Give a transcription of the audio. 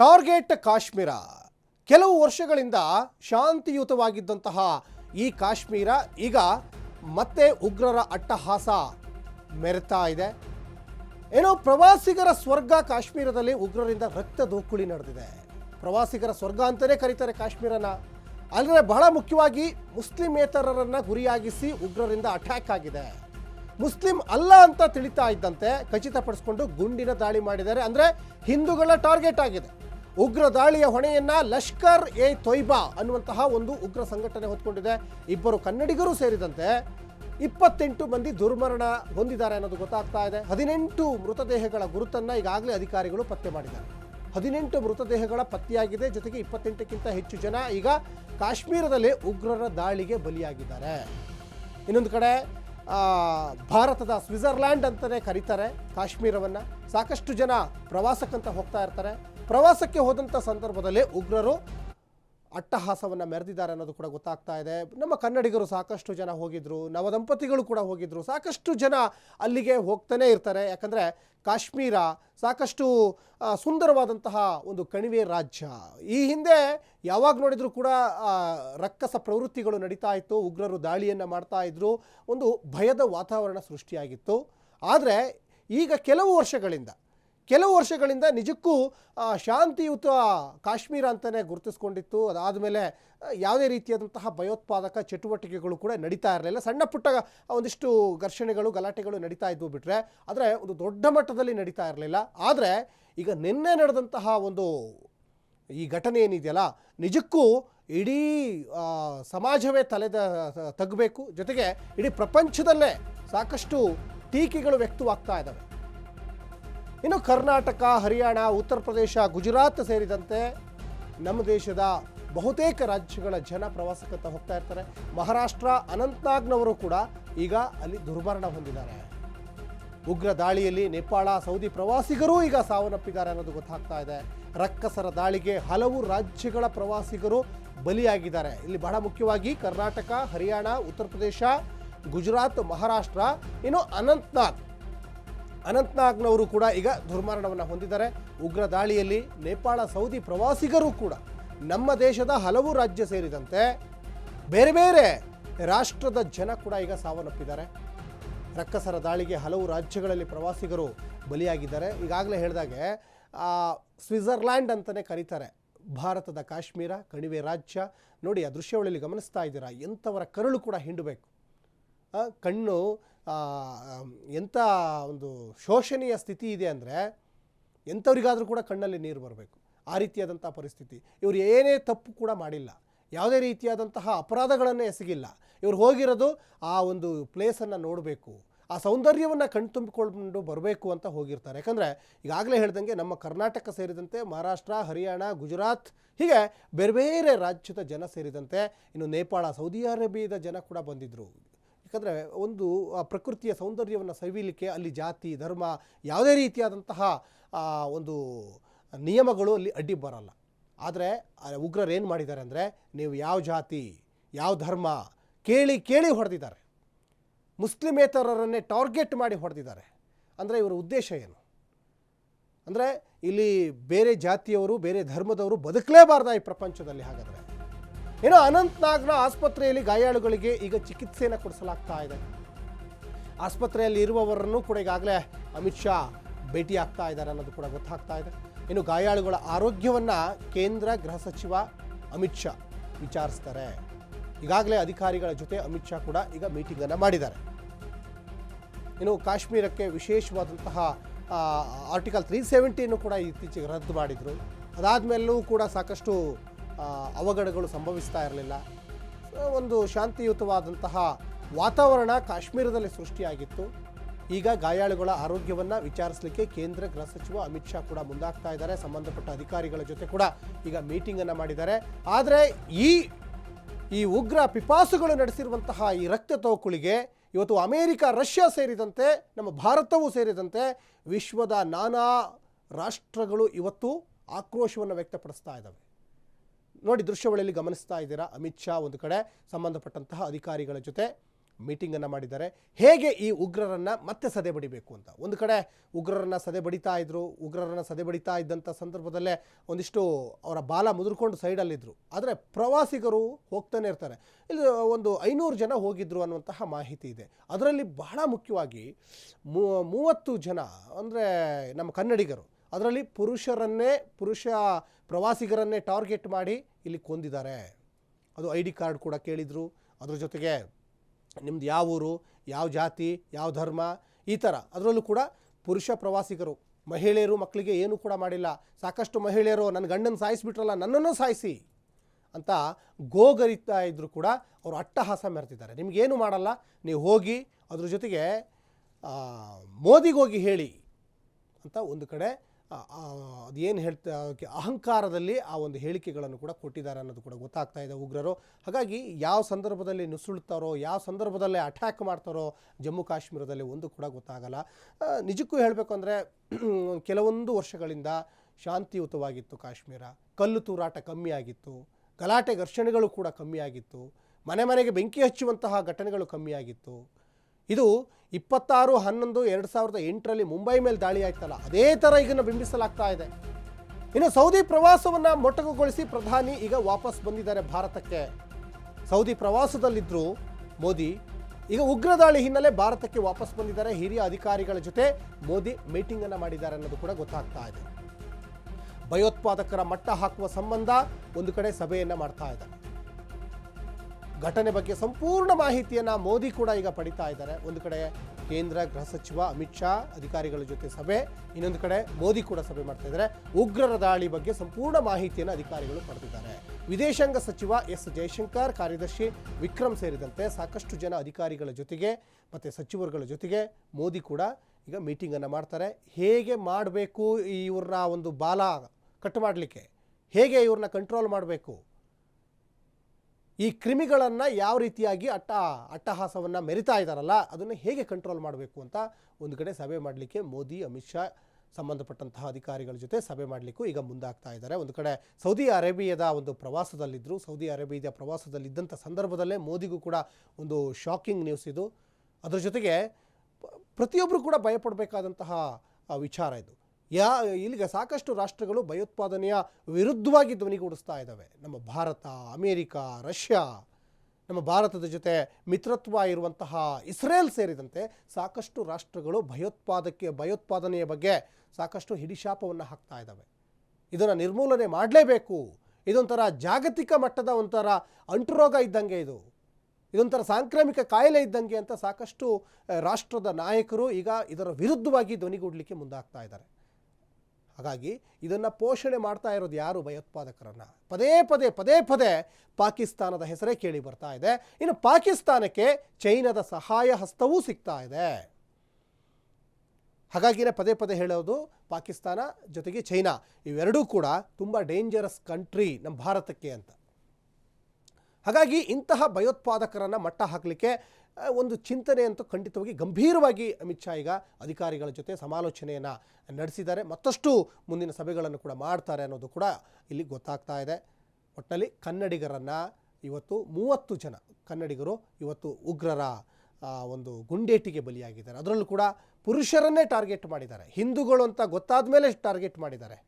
Target Kashmir. ಕೆಲವು ವರ್ಷಗಳಿಂದ ಶಾಂತಿಯುತವಾಗಿದ್ದಂತಹ ಈ ಕಾಶ್ಮೀರ ಈಗ ಮತ್ತೆ ಉಗ್ರರ ಅಟ್ಟಹಾಸ ಮೆರೆತಾ ಇದೆ. ಏನೋ ಪ್ರವಾಸಿಗರ ಸ್ವರ್ಗ ಕಾಶ್ಮೀರದಲ್ಲಿ ಉಗ್ರರಿಂದ ರಕ್ತ ದೋಕುಳಿ ನಡೆದಿದೆ. ಪ್ರವಾಸಿಗರ ಸ್ವರ್ಗ ಅಂತಲೇ ಕರೀತಾರೆ ಕಾಶ್ಮೀರನ. ಅಂದರೆ ಬಹಳ ಮುಖ್ಯವಾಗಿ ಮುಸ್ಲಿಮೇತರರನ್ನ ಗುರಿಯಾಗಿಸಿ ಉಗ್ರರಿಂದ ಅಟ್ಯಾಕ್ ಆಗಿದೆ. ಮುಸ್ಲಿಂ ಅಲ್ಲ ಅಂತ ತಿಳಿತಾ ಇದ್ದಂತೆ ಖಚಿತಪಡಿಸಿಕೊಂಡು ಗುಂಡಿನ ದಾಳಿ ಮಾಡಿದ್ದಾರೆ. ಅಂದರೆ ಹಿಂದೂಗಳ ಟಾರ್ಗೆಟ್ ಆಗಿದೆ. ಉಗ್ರ ದಾಳಿಯ ಹೊಣೆಯನ್ನ ಲಷ್ಕರ್ ಎ ತೊಯ್ಬಾ ಅನ್ನುವಂತಹ ಒಂದು ಉಗ್ರ ಸಂಘಟನೆ ಹೊತ್ಕೊಂಡಿದೆ. ಇಬ್ಬರು ಕನ್ನಡಿಗರು ಸೇರಿದಂತೆ ಇಪ್ಪತ್ತೆಂಟು ಮಂದಿ ದುರ್ಮರಣ ಹೊಂದಿದ್ದಾರೆ ಅನ್ನೋದು ಗೊತ್ತಾಗ್ತಾ ಇದೆ. ಹದಿನೆಂಟು ಮೃತದೇಹಗಳ ಗುರುತನ್ನ ಈಗಾಗಲೇ ಅಧಿಕಾರಿಗಳು ಪತ್ತೆ ಮಾಡಿದ್ದಾರೆ. ಹದಿನೆಂಟು ಮೃತದೇಹಗಳ ಪತ್ತೆಯಾಗಿದೆ. ಜೊತೆಗೆ ಇಪ್ಪತ್ತೆಂಟಕ್ಕಿಂತ ಹೆಚ್ಚು ಜನ ಈಗ ಕಾಶ್ಮೀರದಲ್ಲಿ ಉಗ್ರರ ದಾಳಿಗೆ ಬಲಿಯಾಗಿದ್ದಾರೆ. ಇನ್ನೊಂದು ಕಡೆ ಭಾರತದ ಸ್ವಿಟ್ಜರ್ಲ್ಯಾಂಡ್ ಅಂತಲೇ ಕರೀತಾರೆ ಕಾಶ್ಮೀರವನ್ನು. ಸಾಕಷ್ಟು ಜನ ಪ್ರವಾಸಕ್ಕಂತ ಹೋಗ್ತಾ ಇರ್ತಾರೆ. ಪ್ರವಾಸಕ್ಕೆ ಹೋದಂಥ ಸಂದರ್ಭದಲ್ಲಿ ಉಗ್ರರು ಅಟ್ಟಹಾಸವನ್ನು ಮೆರೆದಿದ್ದಾರೆ ಅನ್ನೋದು ಕೂಡ ಗೊತ್ತಾಗ್ತಾ ಇದೆ. ನಮ್ಮ ಕನ್ನಡಿಗರು ಸಾಕಷ್ಟು ಜನ ಹೋಗಿದ್ರು, ನವದಂಪತಿಗಳು ಕೂಡ ಹೋಗಿದ್ರು. ಸಾಕಷ್ಟು ಜನ ಅಲ್ಲಿಗೆ ಹೋಗ್ತಾನೆ ಇರ್ತಾರೆ. ಯಾಕಂದರೆ ಕಾಶ್ಮೀರ ಸಾಕಷ್ಟು ಸುಂದರವಾದಂತಹ ಒಂದು ಕಣಿವೆ ರಾಜ್ಯ. ಈ ಹಿಂದೆ ಯಾವಾಗ ನೋಡಿದರೂ ಕೂಡ ರಕ್ಕಸ ಪ್ರವೃತ್ತಿಗಳು ನಡೀತಾ ಇತ್ತು. ಉಗ್ರರು ದಾಳಿಯನ್ನು ಮಾಡ್ತಾ ಇದ್ರು. ಒಂದು ಭಯದ ವಾತಾವರಣ ಸೃಷ್ಟಿಯಾಗಿತ್ತು. ಆದರೆ ಈಗ ಕೆಲವು ವರ್ಷಗಳಿಂದ ಕೆಲವು ವರ್ಷಗಳಿಂದ ನಿಜಕ್ಕೂ ಶಾಂತಿಯುತ ಕಾಶ್ಮೀರ ಅಂತಲೇ ಗುರುತಿಸ್ಕೊಂಡಿತ್ತು. ಅದಾದಮೇಲೆ ಯಾವುದೇ ರೀತಿಯಾದಂತಹ ಭಯೋತ್ಪಾದಕ ಚಟುವಟಿಕೆಗಳು ಕೂಡ ನಡೀತಾ ಇರಲಿಲ್ಲ. ಸಣ್ಣ ಪುಟ್ಟ ಒಂದಿಷ್ಟು ಘರ್ಷಣೆಗಳು, ಗಲಾಟೆಗಳು ನಡೀತಾ ಇದ್ವು ಬಿಟ್ಟರೆ ಆದರೆ ಒಂದು ದೊಡ್ಡ ಮಟ್ಟದಲ್ಲಿ ನಡೀತಾ ಇರಲಿಲ್ಲ. ಆದರೆ, ಈಗ ನಿನ್ನೆ ನಡೆದಂತಹ ಒಂದು ಈ ಘಟನೆ ಏನಿದೆಯಲ್ಲ, ನಿಜಕ್ಕೂ ಇಡೀ ಸಮಾಜವೇ ತಲೆದ ತಗ್ಗಬೇಕು ಜೊತೆಗೆ ಇಡೀ ಪ್ರಪಂಚದಲ್ಲೇ ಸಾಕಷ್ಟು ಟೀಕೆಗಳು ವ್ಯಕ್ತವಾಗ್ತಾ ಇದ್ದಾವೆ ಇನ್ನು ಕರ್ನಾಟಕ, ಹರಿಯಾಣ, ಉತ್ತರ ಪ್ರದೇಶ, ಗುಜರಾತ್ ಸೇರಿದಂತೆ ನಮ್ಮ ದೇಶದ ಬಹುತೇಕ ರಾಜ್ಯಗಳ ಜನ ಪ್ರವಾಸಕ್ಕಂತ ಹೋಗ್ತಾ ಇರ್ತಾರೆ. ಮಹಾರಾಷ್ಟ್ರ ಅನಂತನಾಗ್ನವರು ಕೂಡ ಈಗ ಅಲ್ಲಿ ದುರ್ಮರಣ ಹೊಂದಿದ್ದಾರೆ. ಉಗ್ರ ದಾಳಿಯಲ್ಲಿ ನೇಪಾಳ, ಸೌದಿ ಪ್ರವಾಸಿಗರೂ ಈಗ ಸಾವನ್ನಪ್ಪಿದ್ದಾರೆ ಅನ್ನೋದು ಗೊತ್ತಾಗ್ತಾ ಇದೆ. ರಕ್ಕಸರ ದಾಳಿಗೆ ಹಲವು ರಾಜ್ಯಗಳ ಪ್ರವಾಸಿಗರು ಬಲಿಯಾಗಿದ್ದಾರೆ. ಇಲ್ಲಿ ಬಹಳ ಮುಖ್ಯವಾಗಿ ಕರ್ನಾಟಕ, ಹರಿಯಾಣ, ಉತ್ತರ ಪ್ರದೇಶ, ಗುಜರಾತ್, ಮಹಾರಾಷ್ಟ್ರ, ಇನ್ನು ಅನಂತ್ನಾಗ್ ಅನಂತ್ನಾಗ್ನವರು ಕೂಡ ಈಗ ದುರ್ಮರಣವನ್ನು ಹೊಂದಿದ್ದಾರೆ. ಉಗ್ರ ದಾಳಿಯಲ್ಲಿ ನೇಪಾಳ, ಸೌದಿ ಪ್ರವಾಸಿಗರು ಕೂಡ ನಮ್ಮ ದೇಶದ ಹಲವು ರಾಜ್ಯ ಸೇರಿದಂತೆ ಬೇರೆ ಬೇರೆ ರಾಷ್ಟ್ರದ ಜನ ಕೂಡ ಈಗ ಸಾವನ್ನಪ್ಪಿದ್ದಾರೆ. ರಕ್ಕಸರ ದಾಳಿಗೆ ಹಲವು ರಾಜ್ಯಗಳಲ್ಲಿ ಪ್ರವಾಸಿಗರು ಬಲಿಯಾಗಿದ್ದಾರೆ. ಈಗಾಗಲೇ ಹೇಳಿದಾಗೆ ಸ್ವಿಟ್ಜರ್ಲ್ಯಾಂಡ್ ಅಂತಲೇ ಕರೀತಾರೆ. ಭಾರತದ ಕಾಶ್ಮೀರ, ಕಣಿವೆ ರಾಜ್ಯ, ನೋಡಿ ಆ ದೃಶ್ಯಾವಳಿಯಲ್ಲಿ ಗಮನಿಸ್ತಾ ಇದ್ದೀರಾ? ಎಂಥವರ ಕರುಳು ಕೂಡ ಹಿಂಡಬೇಕು. ಕಣ್ಣು ಎಂಥ ಒಂದು ಶೋಷಣೀಯ ಸ್ಥಿತಿ ಇದೆ ಅಂದರೆ ಎಂಥವ್ರಿಗಾದರೂ ಕೂಡ ಕಣ್ಣಲ್ಲಿ ನೀರು ಬರಬೇಕು. ಆ ರೀತಿಯಾದಂಥ ಪರಿಸ್ಥಿತಿ. ಇವರು ಏನೇ ತಪ್ಪು ಕೂಡ ಮಾಡಿಲ್ಲ. ಯಾವುದೇ ರೀತಿಯಾದಂತಹ ಅಪರಾಧಗಳನ್ನು ಎಸಗಿಲ್ಲ. ಇವರು ಹೋಗಿರೋದು ಆ ಒಂದು ಪ್ಲೇಸನ್ನು ನೋಡಬೇಕು. ಆ ಸೌಂದರ್ಯವನ್ನು ಕಣ್ತುಂಬಿಕೊಂಡು ಬರಬೇಕು ಅಂತ ಹೋಗಿರ್ತಾರೆ. ಯಾಕಂದರೆ ಈಗಾಗಲೇ ಹೇಳ್ದಂಗೆ ನಮ್ಮ ಕರ್ನಾಟಕ ಸೇರಿದಂತೆ ಮಹಾರಾಷ್ಟ್ರ, ಹರಿಯಾಣ, ಗುಜರಾತ್, ಹೀಗೆ ಬೇರೆ ಬೇರೆ ರಾಜ್ಯದ ಜನ ಸೇರಿದಂತೆ ಇನ್ನು ನೇಪಾಳ, ಸೌದಿ ಅರೇಬಿಯಾದ ಜನ ಕೂಡ ಬಂದಿದ್ದರು ಯಾಕಂದರೆ ಒಂದು, ಆ ಪ್ರಕೃತಿಯ ಸೌಂದರ್ಯವನ್ನು ಸವಿಲಿಕ್ಕೆ ಅಲ್ಲಿ ಜಾತಿ, ಧರ್ಮ ಯಾವುದೇ ರೀತಿಯಾದಂತಹ ಒಂದು ನಿಯಮಗಳು ಅಲ್ಲಿ ಅಡ್ಡಿ ಬರಲ್ಲ. ಆದರೆ ಉಗ್ರರು ಏನು ಮಾಡಿದ್ದಾರೆ ಅಂದರೆ, ನೀವು ಯಾವ ಜಾತಿ, ಯಾವ ಧರ್ಮ ಕೇಳಿ ಕೇಳಿ ಹೊಡೆದಿದ್ದಾರೆ. ಮುಸ್ಲಿಮೇತರರನ್ನೇ ಟಾರ್ಗೆಟ್ ಮಾಡಿ ಹೊಡೆದಿದ್ದಾರೆ. ಅಂದರೆ ಇವರ ಉದ್ದೇಶ ಏನು? ಅಂದರೆ ಇಲ್ಲಿ ಬೇರೆ ಜಾತಿಯವರು, ಬೇರೆ ಧರ್ಮದವರು ಬದುಕಲೇಬಾರ್ದ ಈ ಪ್ರಪಂಚದಲ್ಲಿ ಹಾಗಾದರೆ. ಏನೋ ಅನಂತ್ನಾಗ್ನ ಆಸ್ಪತ್ರೆಯಲ್ಲಿ ಗಾಯಾಳುಗಳಿಗೆ ಈಗ ಚಿಕಿತ್ಸೆಯನ್ನು ಕೊಡಿಸಲಾಗ್ತಾ ಇದೆ. ಆಸ್ಪತ್ರೆಯಲ್ಲಿ ಇರುವವರನ್ನು ಕೂಡ ಈಗಾಗಲೇ ಅಮಿತ್ ಶಾ ಭೇಟಿ ಆಗ್ತಾ ಇದ್ದಾರೆ ಅನ್ನೋದು ಕೂಡ ಗೊತ್ತಾಗ್ತಾ ಇದೆ. ಇನ್ನು ಗಾಯಾಳುಗಳ ಆರೋಗ್ಯವನ್ನು ಕೇಂದ್ರ ಗೃಹ ಸಚಿವ ಅಮಿತ್ ಶಾ ವಿಚಾರಿಸ್ತಾರೆ. ಈಗಾಗಲೇ ಅಧಿಕಾರಿಗಳ ಜೊತೆ ಅಮಿತ್ ಶಾ ಕೂಡ ಈಗ ಮೀಟಿಂಗನ್ನು ಮಾಡಿದ್ದಾರೆ. ಇನ್ನು ಕಾಶ್ಮೀರಕ್ಕೆ ವಿಶೇಷವಾದಂತಹ ಆರ್ಟಿಕಲ್ ತ್ರೀ ಸೆವೆಂಟಿಯನ್ನು ಕೂಡ ಇತ್ತೀಚೆಗೆ ರದ್ದು ಮಾಡಿದರು. ಅದಾದಮೇಲೂ ಕೂಡ ಸಾಕಷ್ಟು ಅವಘಡಗಳು ಸಂಭವಿಸ್ತಾ ಇರಲಿಲ್ಲ. ಒಂದು ಶಾಂತಿಯುತವಾದಂತಹ ವಾತಾವರಣ ಕಾಶ್ಮೀರದಲ್ಲಿ ಸೃಷ್ಟಿಯಾಗಿತ್ತು. ಈಗ ಗಾಯಾಳುಗಳ ಆರೋಗ್ಯವನ್ನು ವಿಚಾರಿಸಲಿಕ್ಕೆ ಕೇಂದ್ರ ಗೃಹ ಸಚಿವ ಅಮಿತ್ ಶಾ ಕೂಡ ಮುಂದಾಗ್ತಾ ಇದ್ದಾರೆ. ಸಂಬಂಧಪಟ್ಟ ಅಧಿಕಾರಿಗಳ ಜೊತೆ ಕೂಡ ಈಗ ಮೀಟಿಂಗನ್ನು ಮಾಡಿದ್ದಾರೆ. ಆದರೆ ಈ ಈ ಉಗ್ರ ಪಿಪಾಸುಗಳು ನಡೆಸಿರುವಂತಹ ಈ ರಕ್ತ ತೋಕುಳಿಗೆ ಇವತ್ತು ಅಮೇರಿಕ, ರಷ್ಯಾ ಸೇರಿದಂತೆ, ನಮ್ಮ ಭಾರತವೂ ಸೇರಿದಂತೆ ವಿಶ್ವದ ನಾನಾ ರಾಷ್ಟ್ರಗಳು ಇವತ್ತು ಆಕ್ರೋಶವನ್ನು ವ್ಯಕ್ತಪಡಿಸ್ತಾ ಇದ್ದಾವೆ. ನೋಡಿ ದೃಶ್ಯಗಳಲ್ಲಿ ಗಮನಿಸ್ತಾ ಇದ್ದೀರಾ? ಅಮಿತ್ ಶಾ ಒಂದು ಕಡೆ, ಸಂಬಂಧಪಟ್ಟಂತಹ ಅಧಿಕಾರಿಗಳ ಜೊತೆ ಮೀಟಿಂಗನ್ನು ಮಾಡಿದ್ದಾರೆ. ಹೇಗೆ ಈ ಉಗ್ರರನ್ನು ಮತ್ತೆ ಸದೆ ಬಡಿಬೇಕು ಅಂತ? ಒಂದು ಕಡೆ ಉಗ್ರರನ್ನು ಸದೆ ಬಡಿತಾ ಇದ್ದರು ಉಗ್ರರನ್ನು ಸದೆ ಬಡಿತಾ ಇದ್ದಂಥ ಸಂದರ್ಭದಲ್ಲೇ ಒಂದಿಷ್ಟು ಅವರ ಬಾಲ ಮುದುರ್ಕೊಂಡು ಸೈಡಲ್ಲಿದ್ದರು ಆದರೆ ಪ್ರವಾಸಿಗರು ಹೋಗ್ತಾನೆ ಇರ್ತಾರೆ. ಇಲ್ಲಿ ಒಂದು ಐನೂರು ಜನ ಹೋಗಿದ್ರು ಅನ್ನುವಂತಹ ಮಾಹಿತಿ ಇದೆ. ಅದರಲ್ಲಿ ಬಹಳ ಮುಖ್ಯವಾಗಿ ಮೂವತ್ತು ಜನ ಅಂದರೆ ನಮ್ಮ ಕನ್ನಡಿಗರು ಅದರಲ್ಲಿ ಪುರುಷರನ್ನೇ, ಪುರುಷ ಪ್ರವಾಸಿಗರನ್ನೇ ಟಾರ್ಗೆಟ್ ಮಾಡಿ ಇಲ್ಲಿ ಕೊಂದಿದ್ದಾರೆ. ಅದು ಐ ಡಿ ಕಾರ್ಡ್ ಕೂಡ ಕೇಳಿದರು. ಅದ್ರ ಜೊತೆಗೆ ನಿಮ್ದು ಯಾವ ಊರು, ಯಾವ ಜಾತಿ, ಯಾವ ಧರ್ಮ, ಈ ಥರ. ಅದರಲ್ಲೂ ಕೂಡ ಪುರುಷ ಪ್ರವಾಸಿಗರು, ಮಹಿಳೆಯರು ಮಕ್ಕಳಿಗೆ ಏನೂ ಕೂಡ ಮಾಡಿಲ್ಲ. ಸಾಕಷ್ಟು ಮಹಿಳೆಯರು, ನನ್ನ ಗಂಡನ ಸಾಯಿಸಿಬಿಟ್ರಲ್ಲ, ನನ್ನನ್ನು ಸಾಯಿಸಿ ಅಂತ ಗೋಗರಿತಾ ಇದ್ದರೂ ಕೂಡ ಅವರು ಅಟ್ಟಹಾಸ ಮೆರೆತಿದ್ದಾರೆ ನಿಮಗೇನು ಮಾಡಲ್ಲ, ನೀವು ಹೋಗಿ ಅದ್ರ ಜೊತೆಗೆ ಮೋದಿಗೋಗಿ ಹೇಳಿ ಅಂತ ಒಂದು ಕಡೆ ಅದೇನು ಹೇಳ್ತಾ ಅಹಂಕಾರದಲ್ಲಿ ಆ ಒಂದು ಹೇಳಿಕೆಗಳನ್ನು ಕೂಡ ಕೊಟ್ಟಿದ್ದಾರೆ ಅನ್ನೋದು ಕೂಡ ಗೊತ್ತಾಗ್ತಾ ಇದೆ ಉಗ್ರರು. ಹಾಗಾಗಿ ಯಾವ ಸಂದರ್ಭದಲ್ಲಿ ನುಸುಳ್ತಾರೋ, ಯಾವ ಸಂದರ್ಭದಲ್ಲಿ ಅಟ್ಯಾಕ್ ಮಾಡ್ತಾರೋ ಜಮ್ಮು ಕಾಶ್ಮೀರದಲ್ಲಿ ಒಂದು ಕೂಡ ಗೊತ್ತಾಗಲ್ಲ. ನಿಜಕ್ಕೂ ಹೇಳಬೇಕು ಅಂದರೆ ಕೆಲವೊಂದು ವರ್ಷಗಳಿಂದ ಶಾಂತಿಯುತವಾಗಿತ್ತು ಕಾಶ್ಮೀರ. ಕಲ್ಲು ತೂರಾಟ ಕಮ್ಮಿ ಆಗಿತ್ತು. ಗಲಾಟೆ ಘರ್ಷಣೆಗಳು ಕೂಡ ಕಮ್ಮಿಯಾಗಿತ್ತು ಮನೆ ಮನೆಗೆ ಬೆಂಕಿ ಹಚ್ಚುವಂತಹ ಘಟನೆಗಳು ಕಮ್ಮಿ ಆಗಿತ್ತು. ಇದು ಇಪ್ಪತ್ತಾರು, ಹನ್ನೊಂದು, ಎರಡು ಸಾವಿರದ ಎಂಟರಲ್ಲಿ ಮುಂಬೈ ಮೇಲೆ ದಾಳಿ ಆಯ್ತಲ್ಲ. ಅದೇ ಥರ ಇದನ್ನು ಬಿಂಬಿಸಲಾಗ್ತಾ ಇದೆ. ಇನ್ನು ಸೌದಿ ಪ್ರವಾಸವನ್ನು ಮೊಟಕುಗೊಳಿಸಿ ಪ್ರಧಾನಿ ಈಗ ವಾಪಸ್ ಬಂದಿದ್ದಾರೆ ಭಾರತಕ್ಕೆ. ಸೌದಿ ಪ್ರವಾಸದಲ್ಲಿದ್ದರು ಮೋದಿ, ಈಗ ಉಗ್ರ ದಾಳಿ ಹಿನ್ನೆಲೆ ಭಾರತಕ್ಕೆ ವಾಪಸ್ ಬಂದಿದ್ದಾರೆ. ಹಿರಿಯ ಅಧಿಕಾರಿಗಳ ಜೊತೆ ಮೋದಿ ಮೀಟಿಂಗನ್ನು ಮಾಡಿದ್ದಾರೆ ಅನ್ನೋದು ಕೂಡ ಗೊತ್ತಾಗ್ತಾ ಇದೆ. ಭಯೋತ್ಪಾದಕರ ಮಟ್ಟ ಹಾಕುವ ಸಂಬಂಧ ಒಂದು ಕಡೆ ಸಭೆಯನ್ನು ಮಾಡ್ತಾ ಇದ್ದಾರೆ. ಘಟನೆ ಬಗ್ಗೆ ಸಂಪೂರ್ಣ ಮಾಹಿತಿಯನ್ನು ಮೋದಿ ಕೂಡ ಈಗ ಪಡಿತಾ ಇದ್ದಾರೆ. ಒಂದು ಕಡೆ ಕೇಂದ್ರ ಗೃಹ ಸಚಿವ ಅಮಿತ್ ಶಾ ಅಧಿಕಾರಿಗಳ ಜೊತೆ ಸಭೆ, ಇನ್ನೊಂದು ಕಡೆ ಮೋದಿ ಕೂಡ ಸಭೆ ಮಾಡ್ತಾ ಇದ್ದಾರೆ. ಉಗ್ರರ ದಾಳಿ ಬಗ್ಗೆ ಸಂಪೂರ್ಣ ಮಾಹಿತಿಯನ್ನು ಅಧಿಕಾರಿಗಳು ಪಡೆದಿದ್ದಾರೆ. ವಿದೇಶಾಂಗ ಸಚಿವ ಎಸ್ ಜಯಶಂಕರ್ ಕಾರ್ಯದರ್ಶಿ ವಿಕ್ರಮ್ ಸೇರಿದಂತೆ ಸಾಕಷ್ಟು ಜನ ಅಧಿಕಾರಿಗಳ ಜೊತೆಗೆ ಮತ್ತು ಸಚಿವರುಗಳ ಜೊತೆಗೆ ಮೋದಿ ಕೂಡ ಈಗ ಮೀಟಿಂಗನ್ನು ಮಾಡ್ತಾರೆ. ಹೇಗೆ ಮಾಡಬೇಕು ಇವ್ರನ್ನ ಒಂದು ಬಾಲ ಕಟ್ ಮಾಡಲಿಕ್ಕೆ? ಹೇಗೆ ಇವ್ರನ್ನ ಕಂಟ್ರೋಲ್ ಮಾಡಬೇಕು? ಈ ಕ್ರಿಮಿಗಳನ್ನು ಯಾವ ರೀತಿಯಾಗಿ ಅಟ್ಟ, ಅಟ್ಟಹಾಸವನ್ನು ಮೆರಿತಾ ಇದ್ದಾರಲ್ಲ ಅದನ್ನು ಹೇಗೆ ಕಂಟ್ರೋಲ್ ಮಾಡಬೇಕು ಅಂತ ಒಂದು ಕಡೆ ಸಭೆ ಮಾಡಲಿಕ್ಕೆ ಮೋದಿ, ಅಮಿತ್ ಶಾ ಸಂಬಂಧಪಟ್ಟಂತಹ ಅಧಿಕಾರಿಗಳ ಜೊತೆ ಸಭೆ ಮಾಡಲಿಕ್ಕೂ ಈಗ ಮುಂದಾಗ್ತಾ ಇದ್ದಾರೆ ಒಂದು ಕಡೆ ಸೌದಿ ಅರೇಬಿಯಾದ ಒಂದು ಪ್ರವಾಸದಲ್ಲಿದ್ದರು ಸೌದಿ ಅರೇಬಿಯಾದ ಪ್ರವಾಸದಲ್ಲಿದ್ದಂಥ ಸಂದರ್ಭದಲ್ಲೇ ಮೋದಿಗೂ ಕೂಡ ಒಂದು ಶಾಕಿಂಗ್ ನ್ಯೂಸ್ ಇದು. ಅದರ ಜೊತೆಗೆ ಪ್ರತಿಯೊಬ್ಬರು ಕೂಡ ಭಯಪಡಬೇಕಾದಂತಹ ವಿಚಾರ ಇದು. ಯಾ, ಇಲ್ಲಿಗೆ ಸಾಕಷ್ಟು ರಾಷ್ಟ್ರಗಳು ಭಯೋತ್ಪಾದನೆಯ ವಿರುದ್ಧವಾಗಿ ಧ್ವನಿಗೂಡಿಸ್ತಾ ಇದ್ದಾವೆ. ನಮ್ಮ ಭಾರತ, ಅಮೇರಿಕಾ, ರಷ್ಯಾ, ನಮ್ಮ ಭಾರತದ ಜೊತೆ ಮಿತ್ರತ್ವ ಇರುವಂತಹ ಇಸ್ರೇಲ್ ಸೇರಿದಂತೆ ಸಾಕಷ್ಟು ರಾಷ್ಟ್ರಗಳು ಭಯೋತ್ಪಾದಕ್ಕೆ, ಭಯೋತ್ಪಾದನೆಯ ಬಗ್ಗೆ ಸಾಕಷ್ಟು ಹಿಡಿಶಾಪವನ್ನು ಹಾಕ್ತಾ ಇದ್ದಾವೆ. ಇದನ್ನು ನಿರ್ಮೂಲನೆ ಮಾಡಲೇಬೇಕು. ಇದೊಂಥರ ಜಾಗತಿಕ ಮಟ್ಟದ ಒಂಥರ ಅಂಟುರೋಗ ಇದ್ದಂಗೆ ಇದು. ಇದೊಂಥರ ಸಾಂಕ್ರಾಮಿಕ ಕಾಯಿಲೆ ಇದ್ದಂಗೆ ಅಂತ ಸಾಕಷ್ಟು, ರಾಷ್ಟ್ರದ ನಾಯಕರು ಈಗ ಇದರ ವಿರುದ್ಧವಾಗಿ ಧ್ವನಿಗೂಡಲಿಕ್ಕೆ ಮುಂದಾಗ್ತಾ ಇದ್ದಾರೆ. ಹಾಗಾಗಿ ಇದನ್ನು ಪೋಷಣೆ ಮಾಡ್ತಾ ಇರೋದು ಯಾರು? ಭಯೋತ್ಪಾದಕರನ್ನು. ಪದೇ ಪದೇ ಪದೇ ಪದೇ ಪಾಕಿಸ್ತಾನದ ಹೆಸರೇ ಕೇಳಿ ಬರ್ತಾ ಇದೆ. ಇನ್ನು ಪಾಕಿಸ್ತಾನಕ್ಕೆ ಚೈನಾದ ಸಹಾಯ ಹಸ್ತವೂ ಸಿಗ್ತಾ ಇದೆ. ಹಾಗಾಗಿನೇ ಪದೇ ಪದೇ ಹೇಳೋದು ಪಾಕಿಸ್ತಾನ ಜೊತೆಗೆ ಚೈನಾ. ಇವೆರಡೂ ಕೂಡ ತುಂಬ ಡೇಂಜರಸ್ ಕಂಟ್ರಿ ನಮ್ಮ ಭಾರತಕ್ಕೆ ಅಂತ. ಹಾಗಾಗಿ ಇಂತಹ ಭಯೋತ್ಪಾದಕರನ್ನು ಮಟ್ಟ ಹಾಕಲಿಕ್ಕೆ ಒಂದು ಚಿಂತನೆ ಅಂತೂ ಖಂಡಿತವಾಗಿ ಗಂಭೀರವಾಗಿ ಅಮಿತ್ ಶಾ ಈಗ ಅಧಿಕಾರಿಗಳ ಜೊತೆ ಸಮಾಲೋಚನೆಯನ್ನು ನಡೆಸಿದ್ದಾರೆ. ಮತ್ತಷ್ಟು ಮುಂದಿನ ಸಭೆಗಳನ್ನು ಕೂಡ ಮಾಡ್ತಾರೆ ಅನ್ನೋದು ಕೂಡ ಇಲ್ಲಿ ಗೊತ್ತಾಗ್ತಾ ಇದೆ. ಒಟ್ಟಿನಲ್ಲಿ ಕನ್ನಡಿಗರನ್ನು ಇವತ್ತು ಮೂವತ್ತು ಜನ, ಕನ್ನಡಿಗರು ಇವತ್ತು ಉಗ್ರರ ಒಂದು ಗುಂಡೇಟಿಗೆ ಬಲಿಯಾಗಿದ್ದಾರೆ. ಅದರಲ್ಲೂ ಕೂಡ ಪುರುಷರನ್ನೇ ಟಾರ್ಗೆಟ್ ಮಾಡಿದ್ದಾರೆ. ಹಿಂದೂಗಳು ಅಂತ ಗೊತ್ತಾದ ಮೇಲೆ ಟಾರ್ಗೆಟ್ ಮಾಡಿದ್ದಾರೆ.